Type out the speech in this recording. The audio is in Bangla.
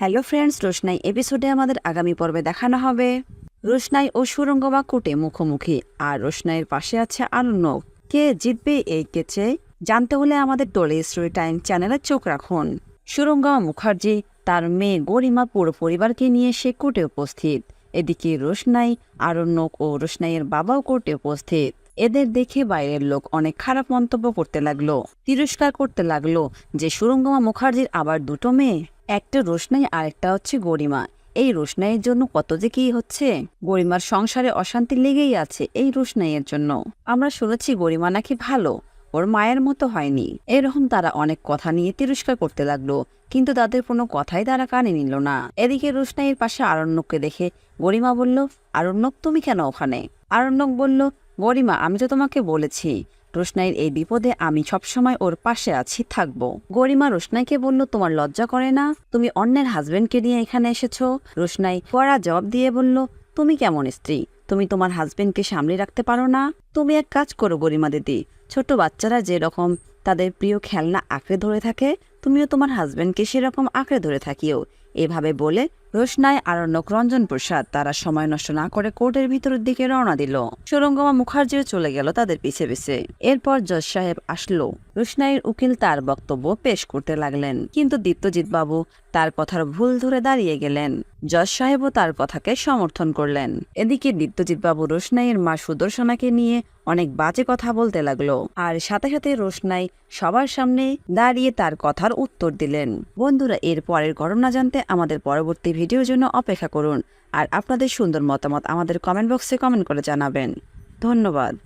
হ্যালো ফ্রেন্ডস, রোশনাই এপিসোডে আমাদের আগামী পর্বে দেখানো হবে। রোশনাই ও সুরঙ্গমা কোটে মুখোমুখি, আর রোশনাইয়ের পাশে আছে আরণ্যক। কে জিতবে এই কেচে জানতে হলে আমাদের টোলে স্টোরি টাইম চ্যানেলে চোখ রাখুন। সুরঙ্গমা মুখার্জি, তার মেয়ে গরিমা পুরো পরিবারকে নিয়ে সে কোর্টে উপস্থিত। এদিকে রোশনাই, আরণ্যক ও রোশনাইয়ের বাবাও কোর্টে উপস্থিত। এদের দেখে বাইরের লোক অনেক খারাপ মন্তব্য করতে লাগল। তিরস্কার করতে লাগল যে সুরঙ্গমা মুখার্জির আবার দুটো মেয়ে। একটা রোশনাই আরেকটা হচ্ছে গরিমা। এই রোশনাইয়ের জন্য কত যে কি হচ্ছে? গরিমার সংসারে অশান্তি লেগেই আছে এই রোশনাইয়ের জন্য। আমরা শুনেছি গরিমা নাকি ভালো, ওর মায়ের মতো হয়নি। এরকম তারা অনেক কথা নিয়ে তিরস্কার করতে লাগল, কিন্তু তাদের কোনো কথাই তারা কানে নিল না। এদিকে রোশনাইয়ের পাশে আরণ্যককে দেখে গরিমা বলল, আরণ্যক, তুমি কেন ওখানে? আরণ্যক বলল, গরিমা, আমি তো তোমাকে বলেছি। রোশনাইয়ের এই বিপদে আমি সবসময় ওর পাশে আছি, থাকব। গরিমা রোশনাইকে বলল, তোমার লজ্জা করে না? তুমি অন্যের হাজবেন্ডকে নিয়ে এখানে এসেছ? রোশনাই পড়া জবাব দিয়ে বলল, তুমি কেমন স্ত্রী? তুমি তোমার হাজবেন্ডকে সামলে রাখতে পারো না? তুমি এক কাজ করো গরিমা দিদি। ছোট বাচ্চারা যেরকম তাদের প্রিয় খেলনা আঁকড়ে ধরে থাকে, তুমিও তোমার হাজবেন্ডকে সেরকম আঁকড়ে ধরে থাকিও। এভাবে বলে রোশনায় আরণ্যক রঞ্জন প্রসাদ তারা সময় নষ্ট না করে কোর্টের ভিতরের দিকে রওনা দিল। সুরঙ্গমা মুখার্জিও চলে গেল তাদের পিছে পিছে। এরপর জজ সাহেব আসলো। রোশনাইয়ের উকিল তার বক্তব্য পেশ করতে লাগলেন। কিন্তু দীপ্তজিৎ বাবু তার কথার ভুল ধরে দাঁড়িয়ে গেলেন। জজ সাহেবও তার কথাকে সমর্থন করলেন। এদিকে দীপ্তজিৎ বাবু রোশনাইয়ের মা সুদর্শনাকে নিয়ে অনেক বাজে কথা বলতে লাগল। আর সাথে সাথে রোশনাই সবার সামনে দাঁড়িয়ে তার কথার উত্তর দিলেন। বন্ধুরা, এর পরের ঘটনা জানতে আমাদের পরবর্তী ভিডিওর জন্য অপেক্ষা করুন। আর আপনাদের সুন্দর মতামত আমাদের কমেন্ট বক্সে কমেন্ট করে জানাবেন। ধন্যবাদ।